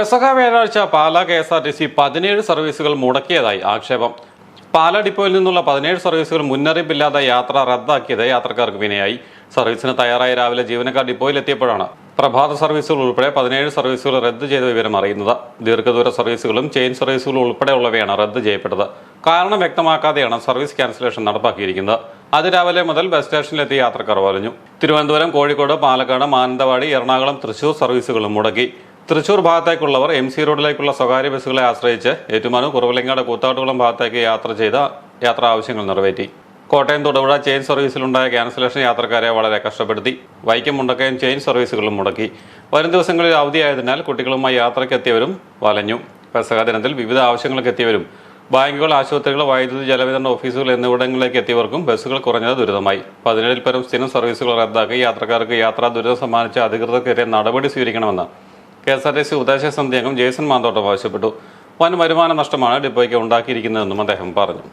പെസഹ വ്യാഴാഴ്ച Pala K S R T C പതിനേഴ് സർവീസുകൾ മുടക്കിയതായി ആക്ഷേപം. പാല ഡിപ്പോയിൽ നിന്നുള്ള പതിനേഴ് സർവീസുകൾ മുന്നറിയിപ്പില്ലാതെ യാത്ര റദ്ദാക്കിയത് യാത്രക്കാർക്ക് വിനയായി. സർവീസിന് തയ്യാറായി രാവിലെ ജീവനക്കാർ ഡിപ്പോയിൽ എത്തിയപ്പോഴാണ് പ്രഭാത സർവീസുകൾ ഉൾപ്പെടെ പതിനേഴ് സർവീസുകൾ റദ്ദ് ചെയ്ത വിവരം അറിയുന്നത്. ദീർഘദൂര സർവീസുകളും ചെയിൻ സർവീസുകളും ഉൾപ്പെടെയുള്ളവയാണ് റദ്ദ് ചെയ്യപ്പെട്ടത്. കാരണം വ്യക്തമാക്കാതെയാണ് സർവീസ് ക്യാൻസലേഷൻ നടപ്പാക്കിയിരിക്കുന്നത്. അതിരാവിലെ മുതൽ ബസ് സ്റ്റേഷനിലെത്തി യാത്രക്കാർ വലഞ്ഞു. തിരുവനന്തപുരം കോഴിക്കോട് പാലക്കാട് മാനന്തവാടി എറണാകുളം തൃശൂർ സർവീസുകളും മുടക്കി. തൃശൂർ ഭാഗത്തേക്കുള്ളവർ എം സി റോഡിലേക്കുള്ള സ്വകാര്യ ബസ്സുകളെ ആശ്രയിച്ച് ഏറ്റുമാനൂർ കുറവലിങ്ങാട് കൂത്താട്ടുകുളം ഭാഗത്തേക്ക് യാത്ര ചെയ്ത യാത്രാ ആവശ്യങ്ങൾ നിറവേറ്റി. കോട്ടയം തൊടുപുഴ ചെയിൻ സർവീസിലുണ്ടായ ക്യാൻസലേഷൻ യാത്രക്കാരെ വളരെ കഷ്ടപ്പെടുത്തി. വൈക്കം മുണ്ടക്കയം ചെയിൻ സർവീസുകളും മുടക്കി. വരും ദിവസങ്ങളിൽ അവധിയായതിനാൽ കുട്ടികളുമായി യാത്രയ്ക്ക് എത്തിയവരും വലഞ്ഞു. പെസഹ ദിനത്തിൽ വിവിധ ആവശ്യങ്ങൾക്ക് എത്തിയവരും ബാങ്കുകൾ ആശുപത്രികൾ വൈദ്യുതി ജലവിതരണ ഓഫീസുകൾ എന്നിവിടങ്ങളിലേക്ക് എത്തിയവർക്കും ബസ്സുകൾ കുറഞ്ഞത് ദുരിതമായി. പതിനേഴിൽ പരം സ്ഥിരം സർവീസുകൾ റദ്ദാക്കി യാത്രക്കാർക്ക് യാത്രാ ദുരിതം സമ്മാനിച്ച അധികൃതർക്കെതിരെ നടപടി സ്വീകരിക്കണമെന്ന് K S R T C ഉദ്ദേശ സമിതി അംഗം ജേസൺ മാന്തോട്ടം ആവശ്യപ്പെട്ടു. വൻ വരുമാന നഷ്ടമാണ് ഡിപ്പോയ്ക്ക് ഉണ്ടാക്കിയിരിക്കുന്നതെന്നും അദ്ദേഹം പറഞ്ഞു.